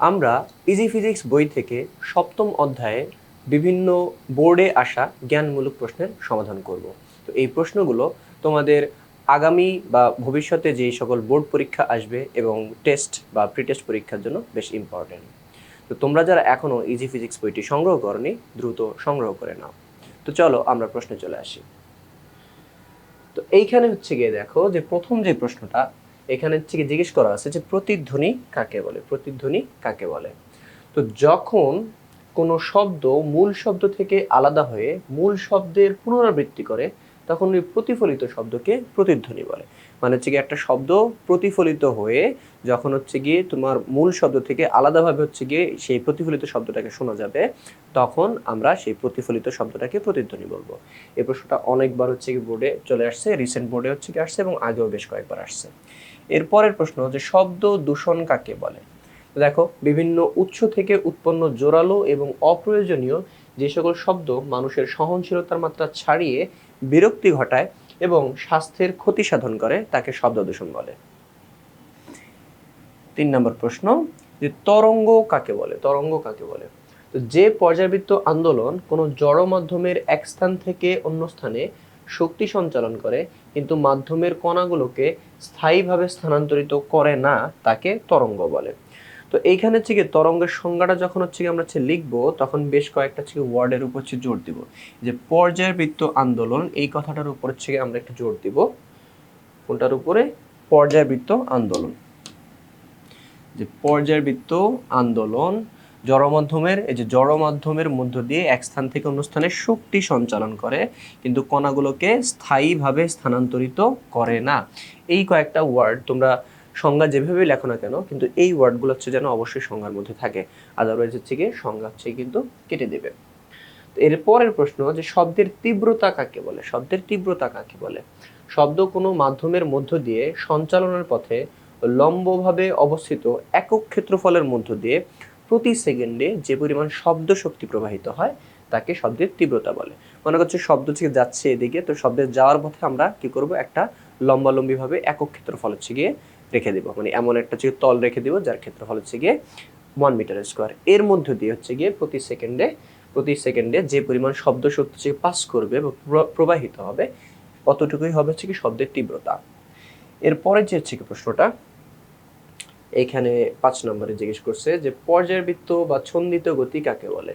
আমরা easy physics বই থেকে সপ্তম অধ্যায়ে বিভিন্ন বোর্ডে আসা জ্ঞানমূলক প্রশ্নের সমাধান করব। তো এই প্রশ্নগুলো তোমাদের আগামী বা ভবিষ্যতে যেই সকল বোর্ড পরীক্ষা আসবে এবং টেস্ট বা প্রি টেস্ট পরীক্ষার জন্য বেশ ইম্পর্টেন্ট তো তোমরা যারা এখনও ইজি ফিজিক্স বইটি সংগ্রহ করনি, দ্রুত সংগ্রহ করে নাও। তো চলো আমরা প্রশ্নে চলে আসি। তো এইখানে হচ্ছে গিয়ে দেখো যে প্রথম যে প্রশ্নটা এখানে থেকে জিজ্ঞেস করা আছে যে প্রতিধ্বনি কাকে বলে? প্রতিধ্বনি কাকে বলে? তো যখন কোনো শব্দ মূল শব্দ থেকে আলাদা হয়ে মূল শব্দের পুনরাবৃত্তি করে তখন ওই প্রতিফলিত শব্দকে প্রতিধ্বনি বলে। মানে হচ্ছে গিয়ে একটা শব্দ প্রতিফলিত হয়ে যখন হচ্ছে গিয়ে তোমার মূল শব্দ থেকে আলাদাভাবে হচ্ছে গিয়ে সেই প্রতিফলিত শব্দটাকে শোনা যাবে, তখন আমরা সেই প্রতিফলিত শব্দটাকে প্রতিধ্বনি বলব। এই প্রশ্নটা অনেকবার হচ্ছে কি বোর্ডে চলে আসছে রিসেন্ট বোর্ডে হচ্ছে কি আসছে এবং আগেও বেশ কয়েকবার আসছে। এরপরের প্রশ্ন যে শব্দ দূষণ কাকে বলে? দেখো, বিভিন্ন উৎস থেকে উৎপন্ন জোরালো এবং অপ্রয়োজনীয় যে সকল শব্দ মানুষের সহনশীলতার মাত্রা ছাড়িয়ে বিরক্তি ঘটায় এবং স্বাস্থ্যের ক্ষতি সাধন করে, তাকে শব্দ দূষণ বলে। তিন নম্বর প্রশ্ন, যে তরঙ্গ কাকে বলে? তরঙ্গ কাকে বলে? তো যে পর্যাবৃত্ত আন্দোলন কোনো জড় মাধ্যমের এক স্থান থেকে অন্য স্থানে শক্তি সঞ্চালন করে, কিন্তু মাধ্যমের কণাগুলোকে স্থায়ীভাবে স্থানান্তরিত করে না, তাকে তরঙ্গ বলে। তো এইখানে হচ্ছে কি তরঙ্গের সংজ্ঞাটা যখন হচ্ছে কি আমরা হচ্ছে লিখব, তখন বেশ কয়েকটা হচ্ছে ওয়ার্ডের উপর হচ্ছে জোর দিব। যে পর্যায়বৃত্ত আন্দোলন, এই কথাটার উপর হচ্ছে কি আমরা একটু জোর দিব। কোনটার উপরে? পর্যায়বৃত্ত আন্দোলন। যে পর্যায়বৃত্ত আন্দোলন জড়মাধ্যমের এই যে জড়মাধ্যমের মধ্য দিয়ে এক স্থান থেকে অন্য স্থানে শক্তি সঞ্চালন করে, কিন্তু কণাগুলোকে স্থায়ীভাবে স্থানান্তরিত করে না। এই কয়েকটা ওয়ার্ড তোমরা সংজ্ঞা যেভাবে লেখো না কেন, কিন্তু এই ওয়ার্ডগুলো হচ্ছে যেন অবশ্যই সংজ্ঞার মধ্যে থাকে। আদারওয়াইজ হচ্ছে গিয়ে সংজ্ঞা হচ্ছে কিন্তু কেটে দেবে। এর পরের প্রশ্ন যে শব্দের তীব্রতা কাকে বলে? শব্দের তীব্রতা কাকে বলে? শব্দ কোনো মাধ্যমের মধ্য দিয়ে সঞ্চালনের পথে লম্বভাবে অবস্থিত একক ক্ষেত্রফলের মধ্য দিয়ে প্রতি সেকেন্ডে যে পরিমাণ শব্দ শক্তি প্রবাহিত হয়, তাকে শব্দের তীব্রতা বলে। মনে করছে শব্দ থেকে যাচ্ছে এদিকে, তো শব্দের যাওয়ার পথে আমরা কি করব? একটা লম্বালম্বিভাবে একক ক্ষেত্রফল হচ্ছে গিয়ে রেখে দেবো। মানে এমন একটা হচ্ছে তল রেখে দেবো, যার ক্ষেত্রফল হচ্ছে গিয়ে ওয়ান মিটার স্কোয়ার এর মধ্য দিয়ে হচ্ছে গিয়ে প্রতি সেকেন্ডে প্রতি সেকেন্ডে যে পরিমাণ শব্দ শক্তি হচ্ছে পাস করবে বা প্রবাহিত হবে, অতটুকুই হবে হচ্ছে কি শব্দের তীব্রতা। এরপরে যে হচ্ছে কি প্রশ্নটা এখানে পাঁচ নম্বরে জিজ্ঞেস করছে যে পর্যায়বৃত্ত বা ছন্দিত গতি কাকে বলে?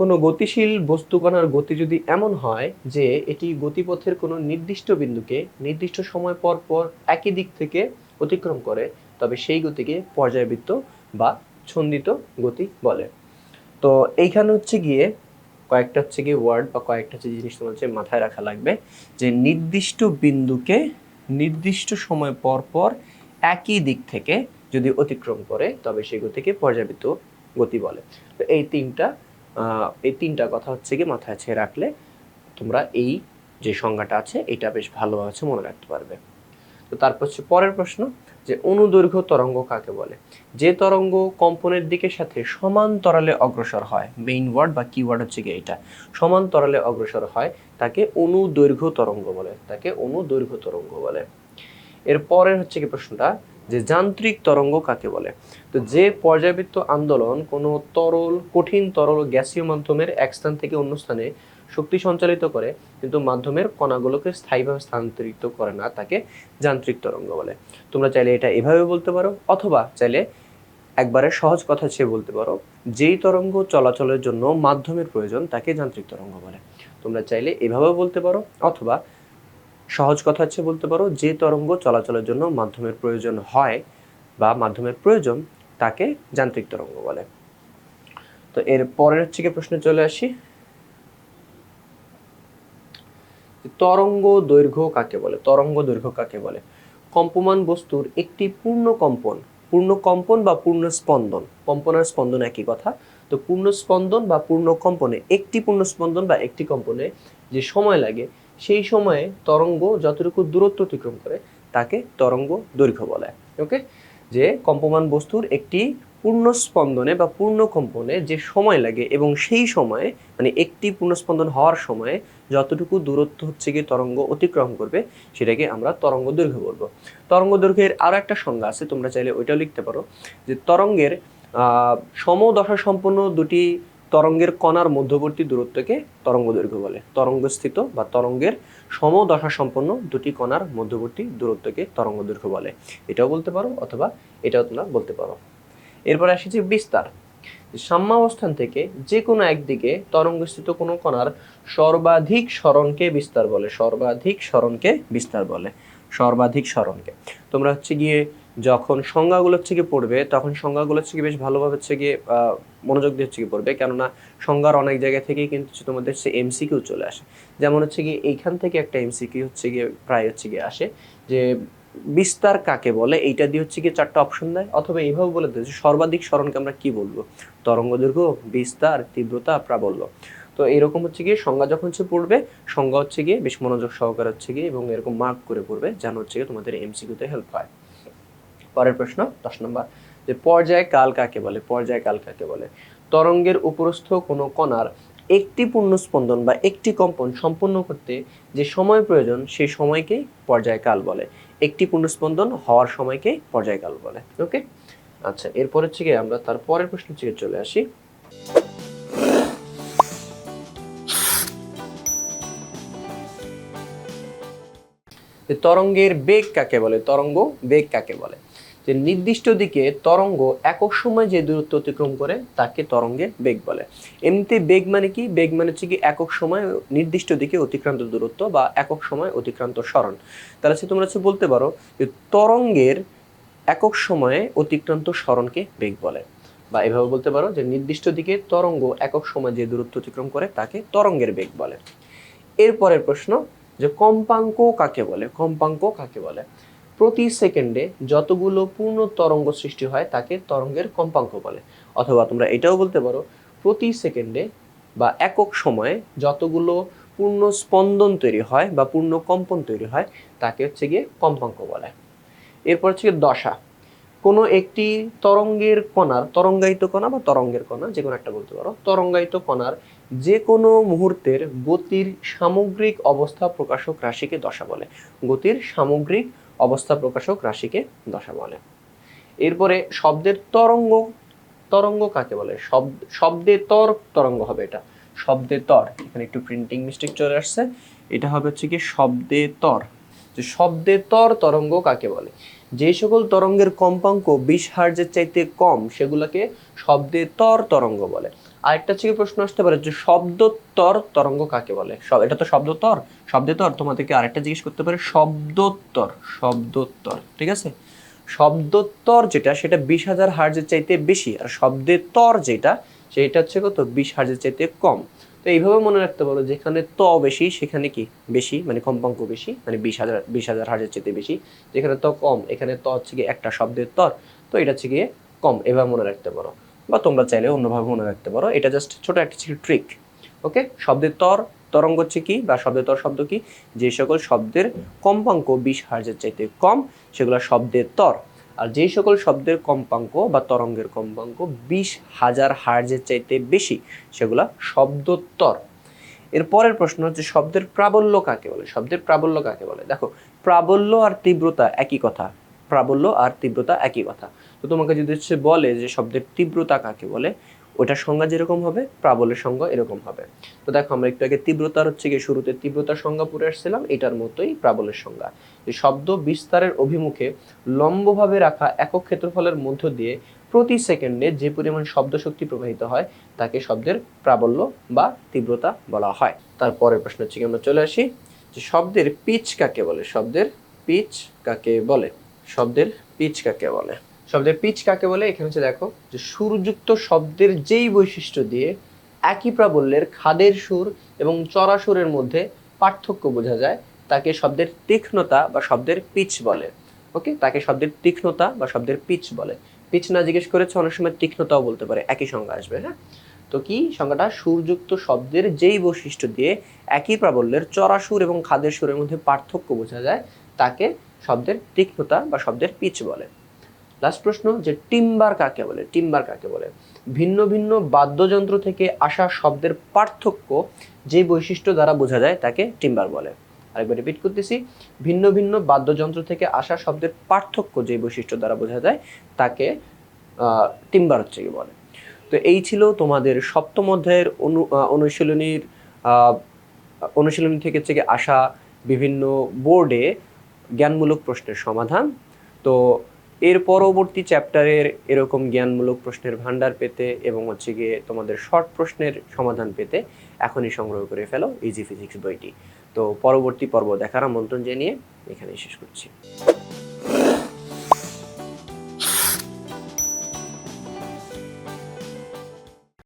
কোনো গতিশীল বস্তুকণার গতি যদি এমন হয় যে এটি গতিপথের কোনো নির্দিষ্ট বিন্দুকে নির্দিষ্ট সময় পর পর একই দিক থেকে অতিক্রম করে, তবে সেই গতিকে পর্যায়বৃত্ত বা ছন্দিত গতি বলে। তো এইখানে হচ্ছে গিয়ে কয়েকটা হচ্ছে গিয়ে ওয়ার্ড বা কয়েকটা হচ্ছে জিনিস তোমার হচ্ছে মাথায় রাখা লাগবে যে নির্দিষ্ট বিন্দুকে নির্দিষ্ট সময় পর পর একই দিক থেকে যদি অতিক্রম করে, তবে সেই গতিকে পর্যাবৃত্ত গতি বলে। তো এই তিনটা এই তিনটা কথা হচ্ছে কি মাথায় ছেড়ে রাখলে তোমরা এই যে সংজ্ঞাটা আছে, এটা বেশ ভালোভাবে মনে রাখতে পারবে। তো তারপর হচ্ছে পরের প্রশ্ন, যে অনুদৈর্ঘ্য তরঙ্গ কাকে বলে? যে তরঙ্গ কম্পনের দিকের সাথে সমান্তরালে অগ্রসর হয় মেইন ওয়ার্ড বা কিওয়ার্ড হচ্ছে কি এটা। সমান্তরালে অগ্রসর হয়, তাকে অনুদৈর্ঘ্য তরঙ্গ বলে, তাকে অনুদৈর্ঘ্য তরঙ্গ বলে। এর পরের হচ্ছে কি প্রশ্নটা যে যান্ত্রিক তরঙ্গ কাকে বলে? তো যে পর্যাবৃত্ত আন্দোলন কোনো তরল, কঠিন তরল গ্যাসীয় মাধ্যমের এক স্থান থেকে অন্য স্থানে শক্তি সঞ্চালিত করে, কিন্তু মাধ্যমের কণাগুলোকে স্থায়ীভাবে স্থানান্তরিত করে না, তাকে যান্ত্রিক তরঙ্গ বলে। তোমরা চাইলে এটা এভাবে বলতে পারো, অথবা চাইলে একবারে সহজ কথা চেয়ে বলতে পারো, যেই তরঙ্গ চলাচলের জন্য মাধ্যমের প্রয়োজন তাকে যান্ত্রিক তরঙ্গ বলে। তোমরা চাইলে এভাবেও বলতে পারো, অথবা সহজ কথা হচ্ছে বলতে পারো, যে তরঙ্গ চলাচলের জন্য মাধ্যমের প্রয়োজন হয় বা মাধ্যমের প্রয়োজন তাকে যান্ত্রিক তরঙ্গ বলে। তো এর পরের হচ্ছে কি প্রশ্নে চলে আসি। তরঙ্গ দৈর্ঘ্য কাকে বলে? তরঙ্গ দৈর্ঘ্য কাকে বলে? কম্পমান বস্তুর একটি পূর্ণ কম্পন পূর্ণ কম্পন বা পূর্ণ স্পন্দন। কম্পন আর স্পন্দন একই কথা। তো পূর্ণ স্পন্দন বা পূর্ণ কম্পনে একটি পূর্ণ স্পন্দন বা একটি কম্পনে যে সময় লাগে সেই সময়ে তরঙ্গ যতটুকু দূরত্ব অতিক্রম করে, তাকে তরঙ্গ দৈর্ঘ্য বলে। ওকে যে কম্পমান বস্তুর একটি পূর্ণ স্পন্দনে বা পূর্ণ কম্পনে যে সময় লাগে এবং সেই সময়ে মানে একটি পূর্ণ স্পন্দন হওয়ার সময়ে যতটুকু দূরত্ব হচ্ছে গিয়ে তরঙ্গ অতিক্রম করবে, সেটাকে আমরা তরঙ্গ দৈর্ঘ্য বলব। তরঙ্গ দৈর্ঘ্যের আরও একটা সংজ্ঞা আছে, তোমরা চাইলে ওইটাও লিখতে পারো। যে তরঙ্গের সমদশা সম্পন্ন দুটি তরঙ্গের কণার মধ্যবর্তী দূরত্বকে তরঙ্গ দৈর্ঘ্য বলে। তরঙ্গস্থিত বা তরঙ্গের সমদশা সম্পন্ন দুটি কণার মধ্যবর্তী দূরত্বকে তরঙ্গ দৈর্ঘ্য বলে। এটাও বলতে পারো অথবা এটাও তোমরা বলতে পারো। এরপরে আসি যে বিস্তার। সাম্যাবস্থান থেকে যে কোনো একদিকে তরঙ্গস্থিত কোনো কণার সর্বাধিক স্মরণকে বিস্তার বলে, সর্বাধিক স্মরণকে বিস্তার বলে। সর্বাধিক স্মরণকে। তোমরা হচ্ছে গিয়ে যখন সংজ্ঞাগুলো হচ্ছে গিয়ে পড়বে, তখন সংজ্ঞাগুলো হচ্ছে গিয়ে বেশ ভালোভাবে হচ্ছে গিয়ে মনোযোগ দিয়ে হচ্ছে গিয়ে পড়বে। কেননা সংজ্ঞার অনেক জায়গা থেকেই কিন্তু তোমাদের হচ্ছে এমসিকিউ চলে আসে। যেমন হচ্ছে গিয়ে এইখান থেকে একটা এমসিকিউ হচ্ছে গিয়ে প্রায় হচ্ছে গিয়ে আসে যে বিস্তার কাকে বলে, এইটা দিয়ে হচ্ছে গিয়ে চারটা অপশন দেয়। অথবা এইভাবে বলে দেয় যে সর্বাধিক স্মরণকে আমরা কি বলব? তরঙ্গ দৈর্ঘ্য বিস্তার, তীব্রতা, প্রাবল্য। তো এরকম হচ্ছে গিয়ে সংজ্ঞা যখন হচ্ছে পড়বে, সংজ্ঞা হচ্ছে গিয়ে বেশ মনোযোগ সহকারে হচ্ছে গিয়ে এবং এরকম মার্ক করে পড়বে, যেন হচ্ছে গিয়ে তোমাদের এমসিকিউতে হেল্প হয়। পরের প্রশ্ন, দশ নম্বর, যে পর্যায় কাল কাকে বলে? পর্যায় কাল কাকে বলে? তরঙ্গের উপরস্থ কোনো কণার একটি পূর্ণ স্পন্দন বা একটি কম্পন সম্পূর্ণ করতে যে সময় প্রয়োজন সেই সময়কে পর্যায়কাল বলে। একটি পূর্ণ স্পন্দন হওয়ার সময়কে পর্যায়কাল বলে। ওকে আচ্ছা এরপর হচ্ছে গিয়ে আমরা তার পরের প্রশ্ন থেকে চলে আসি। যে তরঙ্গের বেগ কাকে বলে? তরঙ্গ বেগ কাকে বলে? যে নির্দিষ্ট দিকে তরঙ্গ একক সময় যে দূরত্ব অতিক্রম করে, তাকে তরঙ্গের বেগ বলে। এমনিতে বেগ মানে কি? বেগ মানে হচ্ছে কি একক সময় নির্দিষ্ট দিকে অতিক্রান্ত দূরত্ব বা একক সময় অতিক্রান্ত স্মরণ তাহলে হচ্ছে তোমরা হচ্ছে বলতে পারো যে তরঙ্গের একক সময়ে অতিক্রান্ত স্মরণকে বেগ বলে। বা এভাবে বলতে পারো যে নির্দিষ্ট দিকে তরঙ্গ একক সময় যে দূরত্ব অতিক্রম করে, তাকে তরঙ্গের বেগ বলে। এরপরের প্রশ্ন যে কম্পাঙ্ক কাকে বলে কম্পাঙ্ক কাকে বলে? প্রতি সেকেন্ডে যতগুলো পূর্ণ তরঙ্গ সৃষ্টি হয়, তাকে তরঙ্গের কম্পাঙ্ক বলে। অথবা তোমরা এটাও বলতে পারো, প্রতি সেকেন্ডে বা একক সময়ে যতগুলো পূর্ণ স্পন্দন তৈরি হয় বা পূর্ণ কম্পন তৈরি হয়, তাকে হচ্ছে গিয়ে কম্পাঙ্ক বলে। এরপর হচ্ছে দশা। কোনো একটি তরঙ্গের কণার, তরঙ্গায়িত কণা বা তরঙ্গের কণা, যে কোনো একটা বলতে পারো, তরঙ্গায়িত কণার যে কোনো মুহূর্তের গতির সামগ্রিক অবস্থা প্রকাশক রাশিকে দশা বলে। গতির সামগ্রিক অবস্থা প্রকাশক রাশিকে দশা বলে। এরপরে শব্দের তরঙ্গ তরঙ্গ কাকে বলে? শব্দ শব্দে তর তরঙ্গ হবে এটা। শব্দে তর, এখানে একটু প্রিন্টিং মিস্টেক চলে আসছে। এটা হবে হচ্ছে কি শব্দে তর। যে শব্দে তর তরঙ্গ কাকে বলে? যে সকল তরঙ্গের কম্পাঙ্ক বিশ হার্জের চাইতে কম, সেগুলোকে শব্দে তর তরঙ্গ বলে। আরেকটা থেকে প্রশ্ন আসতে পারে যে শব্দোত্তর তরঙ্গ কাকে বলে? এটা তো শব্দতর শব্দতর তোমাদেরকে আরেকটা জিজ্ঞেস করতে পারে শব্দোত্তর শব্দোত্তর ঠিক আছে? শব্দোত্তর যেটা, সেটা বিশ হাজার হার্জের চাইতে বেশি, আর শব্দের তর যেটা, সেটা হচ্ছে কত? বিশ হার্জের চাইতে কম। তো এইভাবে মনে রাখতে পারো, যেখানে ত বেশি, সেখানে কি বেশি? মানে কম্পাঙ্ক বেশি মানে বিশ হাজার বিশ হাজার হার্জের চাইতে বেশি। যেখানে ত কম, এখানে ত হচ্ছে গিয়ে একটা শব্দের তর, তো এটা হচ্ছে গিয়ে কম। এভাবে মনে রাখতে পারো। বা তোমরা চাইলে অন্যভাবে মনে রাখতে পারো। এটা জাস্ট ছোট একটা ছিল ট্রিক ওকে শব্দের তর, তরঙ্গ হচ্ছে কি বা শব্দের তর শব্দ কি? যে সকল শব্দের কম্পাঙ্ক বিশ হার্জের চাইতে কম, সেগুলো শব্দের তর। আর যেই সকল শব্দের কম্পাঙ্ক বা তরঙ্গের কম্পাঙ্ক বিশ হাজার হার্জের চাইতে বেশি, সেগুলো শব্দোত্তর। এর পরের প্রশ্ন হচ্ছে, শব্দের প্রাবল্য কাকে বলে? শব্দের প্রাবল্য কাকে বলে? দেখো, প্রাবল্য আর তীব্রতা একই কথা। প্রাবল্য আর তীব্রতা একই কথা। তো তোমাকে যদি হচ্ছে বলে যে শব্দের তীব্রতা কাকে বলে ওটার সংজ্ঞা যেরকম হবে, প্রাবল্যের সংজ্ঞা এরকম হবে। তো দেখো, আমরা একটু আগে তীব্রতার হচ্ছে গিয়ে শুরুতে তীব্রতার সংজ্ঞা পড়ে আসছিলাম, এটার মতোই প্রাবল্যের সংজ্ঞা। যে শব্দ বিস্তারের অভিমুখে লম্বভাবে রাখা একক ক্ষেত্রফলের মধ্য দিয়ে প্রতি সেকেন্ডে যে পরিমাণ শব্দ শক্তি প্রবাহিত হয়, তাকে শব্দের প্রাবল্য বা তীব্রতা বলা হয়। তারপরের প্রশ্ন হচ্ছে আমরা চলে আসি, যে শব্দের পিচ কাকে বলে? শব্দের পিচ কাকে বলে? শব্দের পিচ কাকে বলে? শব্দের পিচ কাকে বলে? এখানে হচ্ছে দেখো যে সুরযুক্ত শব্দের যেই বৈশিষ্ট্য দিয়ে একই প্রাবল্যের খাদের সুর এবং চড়া সুরের মধ্যে পার্থক্য বোঝা যায়, তাকে শব্দের তীক্ষ্ণতা বা শব্দের পিচ বলে। ওকে তাকে শব্দের তীক্ষ্ণতা বা শব্দের পিচ বলে। পিচ না জিজ্ঞেস করেছে, অনেক সময় তীক্ষ্ণতাও বলতে পারে, একই সংজ্ঞা আসবে হ্যাঁ? তো কি? সংজ্ঞাটা সুরযুক্ত শব্দের যেই বৈশিষ্ট্য দিয়ে একই প্রাবল্যের চড়া সুর এবং খাদের সুরের মধ্যে পার্থক্য বোঝা যায়, তাকে শব্দের তীক্ষ্ণতা বা শব্দের পিচ বলে। লাস্ট প্রশ্ন যে টিম্বার কাকে বলে? টিম্বার কাকে বলে? ভিন্ন ভিন্ন বাদ্যযন্ত্র থেকে আসা শব্দের পার্থক্য যে বৈশিষ্ট্য দ্বারা বোঝা যায় তাকে টিম্বার বলে। আরেকবার রিপিট করতেছি। ভিন্ন ভিন্ন বাদ্যযন্ত্র থেকে আসা শব্দের পার্থক্য যে বৈশিষ্ট্য দ্বারা বোঝা যায় তাকে টিম্বার হচ্ছে কি বলে। তো এই ছিল তোমাদের সপ্তম অধ্যায়ের অনু অনুশীলনীর অনুশীলনী থেকে থেকে আসা বিভিন্ন বোর্ডে জ্ঞানমূলক প্রশ্নের সমাধান। তো এর পরবর্তী চ্যাপ্টারের এরকম জ্ঞানমূলক প্রশ্নের ভান্ডার পেতে এবং হচ্ছে গিয়ে তোমাদের শর্ট প্রশ্নের সমাধান পেতে এখনই সংগ্রহ করে ফেলো ইজি ফিজিক্স বইটি। তো পরবর্তী পর্ব দেখার আমন্ত্রণ জানিয়ে এখানেই শেষ করছি।